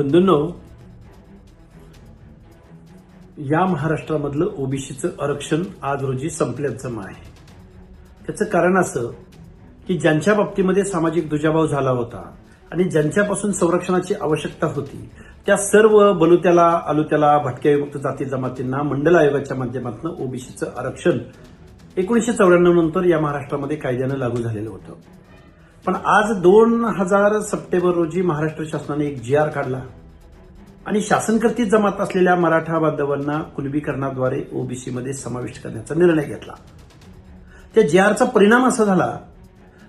बंधूंनो या महाराष्ट्रामधलं ओबीसीचं आरक्षण आज रोजी संपल्याचं आहे. त्याचं कारण असं की ज्यांच्या बाबतीमध्ये सामाजिक दुजाभाव झाला होता आणि ज्यांच्यापासून संरक्षणाची आवश्यकता होती त्या सर्व बलुत्याला आलुत्याला भटक्या विमुक्त जाती जमातींना मंडल आयोगाच्या माध्यमातून ओबीसीचं आरक्षण एकोणीसशे चौऱ्याण्णव नंतर या महाराष्ट्रामध्ये कायद्यानं लागू झालेलं होतं. पण आज दोन हजार सप्टेंबर रोजी महाराष्ट्र शासनाने एक जी आर काढला. आणि शासनकर्ती जमात असलेल्या मराठा बांधवांना कुलबीकरणाद्वारे ओबीसीमध्ये समाविष्ट करण्याचा निर्णय घेतला. त्या जी आरचा परिणाम असा झाला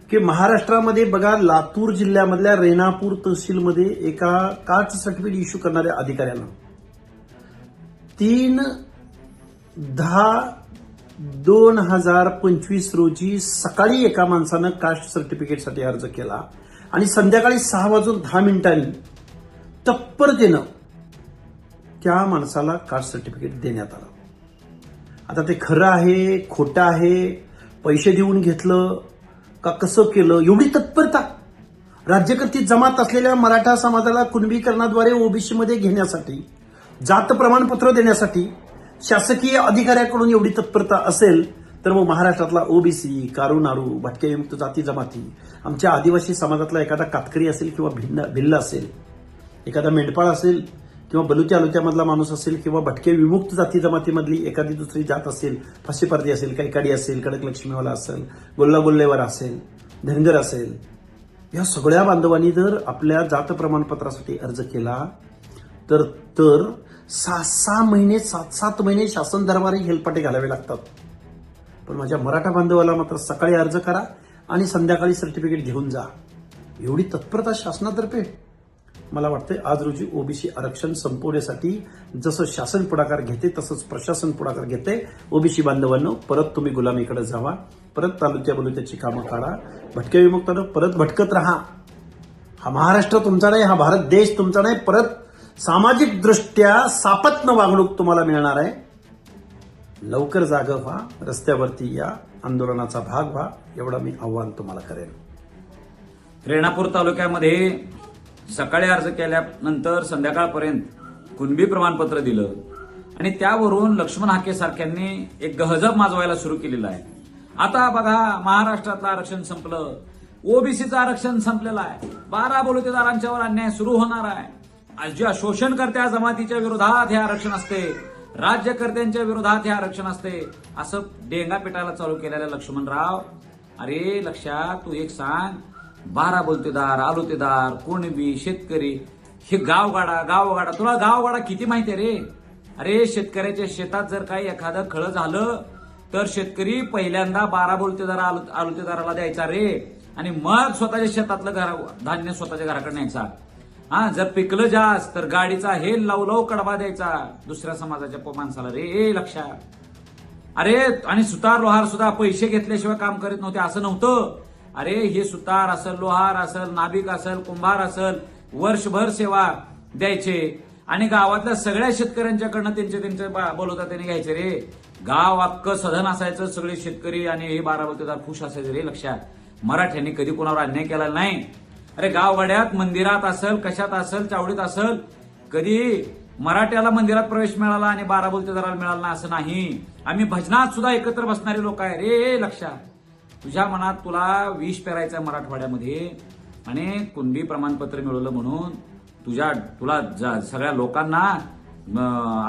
की महाराष्ट्रामध्ये बघा लातूर जिल्ह्यामधल्या रेणापूर तहसीलमध्ये एका कास्ट सर्टिफिकेट इश्यू करणाऱ्या अधिकाऱ्यांना तीन दहा दोन हजार पंचवीस रोजी सकाळी एका माणसानं कास्ट सर्टिफिकेटसाठी अर्ज केला आणि संध्याकाळी सहा वाजून दहा मिनिटांनी तत्परतेनं त्या माणसाला कास्ट सर्टिफिकेट देण्यात आलं. आता ते खरं आहे खोटं आहे पैसे देऊन घेतलं का कसं केलं एवढी तत्परता? राज्यकर्ती जमात असलेल्या मराठा समाजाला कुणबीकरणाद्वारे ओबीसीमध्ये घेण्यासाठी जात प्रमाणपत्र देण्यासाठी शासकीय अधिकाऱ्याकडून एवढी तत्परता असेल तर मग महाराष्ट्रातला ओबीसी कारू नारू भटक्यायुक्त जाती जमाती आमच्या आदिवासी समाजातला एखादा कातकरी असेल किंवा भिन्न भिल्ल असेल एखादा मेंढपाळ असेल किंवा बलुत्या अलुत्यामधला माणूस असेल किंवा भटके विमुक्त जाती जमातीमधली एखादी दुसरी जात असेल फाशीपर्दी असेल कैकाडी असेल कडक लक्ष्मीवाला असेल गोल्ला गोल्लेवर असेल धनगर असेल या सगळ्या बांधवांनी जर आपल्या जात प्रमाणपत्रासाठी अर्ज केला तर तर सहा सहा महिने सात सात महिने शासन दरबारी हेलपाटे घालावे लागतात. पण माझ्या मराठा बांधवाला मात्र सकाळी अर्ज करा आणि संध्याकाळी सर्टिफिकेट घेऊन जा. एवढी तत्परता शासनातर्फे? मला वाटतंय आज रोजी ओबीसी आरक्षण संपवण्यासाठी जसं शासन पुढाकार घेते तसंच प्रशासन पुढाकार घेते. ओबीसी बांधवांनो परत तुम्ही गुलामीकडे जावा. परत तालुक्या बलुत्याची कामं काढा. भटक्या विमुक्तानं परत भटकत राहा. हा महाराष्ट्र तुमचा नाही हा भारत देश तुमचा नाही. परत सामाजिक दृष्ट्या सापत्न वागणूक तुम्हाला मिळणार आहे. लवकर जाग व्हा रस्त्यावरती या आंदोलनाचा भाग व्हा एवढं मी आव्हान तुम्हाला करेन. रेणापूर तालुक्यामध्ये सकाळी अर्ज केल्यानंतर संध्याकाळपर्यंत कुणबी प्रमाणपत्र दिलं आणि त्यावरून लक्ष्मण हाके सारख्यांनी एक गहजब माजवायला सुरू केलेलं आहे. आता बघा महाराष्ट्रातलं आरक्षण संपलं. ओबीसीचं आरक्षण संपलेलं आहे. बारा बलुतेदारांच्यावर अन्याय सुरू होणार आहे. ज्या शोषणकर्त्या जमातीच्या विरोधात हे आरक्षण असते राज्यकर्त्यांच्या विरोधात हे आरक्षण असते असं डेंगा पेटायला चालू केलेलं लक्ष्मणराव. अरे लक्षात तू एक सांग बारा बोलतेदार आलोतेदार कुणबी शेतकरी हे गावगाडा गावगाडा तुला गावगाडा किती माहिती आहे रे? अरे शेतकऱ्याच्या शेतात जर काही एखादं खळं झालं तर शेतकरी पहिल्यांदा बारा बोलतेदार आलो- आलोतेदाराला द्यायचा रे. आणि मग स्वतःच्या शेतातलं घर धान्य स्वतःच्या घराकडे न्यायचा. हा जर पिकलं जास्त तर गाडीचा हे लवलव लावू कडबा द्यायचा. दुसऱ्या समाजाच्या माणसाला रे ए लक्षात. अरे आणि सुतार लोहार सुद्धा पैसे घेतल्याशिवाय काम करीत नव्हते असं नव्हतं. अरे हे सुतार असेल लोहार असेल नाभिक असल कुंभार असेल वर्षभर सेवा द्यायचे. आणि गावातल्या सगळ्या शेतकऱ्यांच्याकडनं त्यांचे त्यांचे बा- बोलवता त्यांनी घ्यायचे रे. गाव अक्क सधन असायचं सगळे शेतकरी आणि हे बारा बोलतेदार खुश असायचे रे लक्षात. मराठ्यांनी कधी कोणावर अन्याय केला नाही. अरे गाववाड्यात मंदिरात असल कशात असेल चावडीत असल कधी मराठ्याला मंदिरात प्रवेश मिळाला आणि बारा बोलतेदाराला मिळाला ना असं नाही. आम्ही भजनात सुद्धा एकत्र बसणारे लोक आहे. रे लक्षात तुझ्या मनात तुला विष पेरायचं आहे मराठवाड्यामध्ये आणि कुणबी प्रमाणपत्र मिळवलं म्हणून तुझ्या तुला सगळ्या लोकांना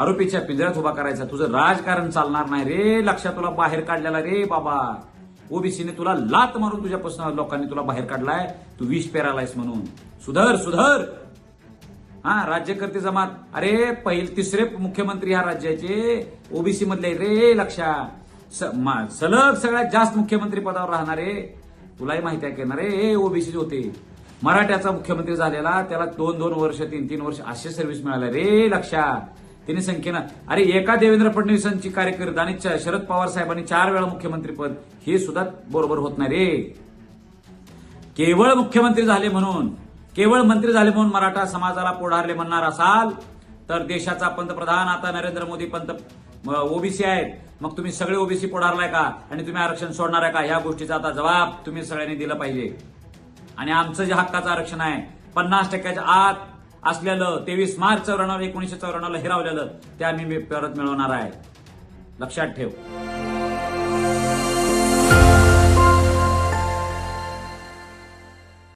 आरोपीच्या पिंजऱ्यात उभा करायचा. तुझं राजकारण चालणार नाही रे लक्षात तुला बाहेर काढलेला रे बाबा. ओबीसीने तुला लात मारून तुझ्यापासून लोकांनी तुला बाहेर काढलाय. तू विष पेरालायस म्हणून. सुधर सुधर! हा राज्यकर्ते जमात. अरे पहिले तिसरे मुख्यमंत्री ह्या राज्याचे. ओबीसी मधले रे लक्षा. स- सलग सगळ्यात जास्त मुख्यमंत्री पदावर राहणारे तुलाही माहिती आहे की ना रे ओबीसी होते. मराठ्याचा मुख्यमंत्री झालेला त्याला दोन दोन वर्ष तीन तीन वर्ष असे सर्व्हिस मिळाले. रे लक्षात त्यांनी संख्येनं. अरे एका देवेंद्र फडणवीसांची कार्यकर्ता आणि शरद पवार साहेबांनी चार वेळा मुख्यमंत्रीपद हे सुद्धा बरोबर होत नाही रे. केवळ मुख्यमंत्री झाले म्हणून केवळ मंत्री झाले म्हणून मराठा समाजाला पुढारले म्हणणार असाल तर देशाचा पंतप्रधान आता नरेंद्र मोदी पंत ओबीसी आहेत. मग तुम्ही सगळे ओबीसी पुढारलाय का? आणि तुम्ही आरक्षण सोडणार आहे का? ह्या गोष्टीचा आता जबाब तुम्ही सगळ्यांनी दिला पाहिजे. आणि आमचं जे हक्काचं आरक्षण आहे पन्नास टक्क्याच्या आत असलेलं तेवीस मार्च चौऱ्याण्णव एकोणीसशे चौऱ्याण्णवला हिरावलेलं ते आम्ही परत मिळवणार आहे. लक्षात ठेव.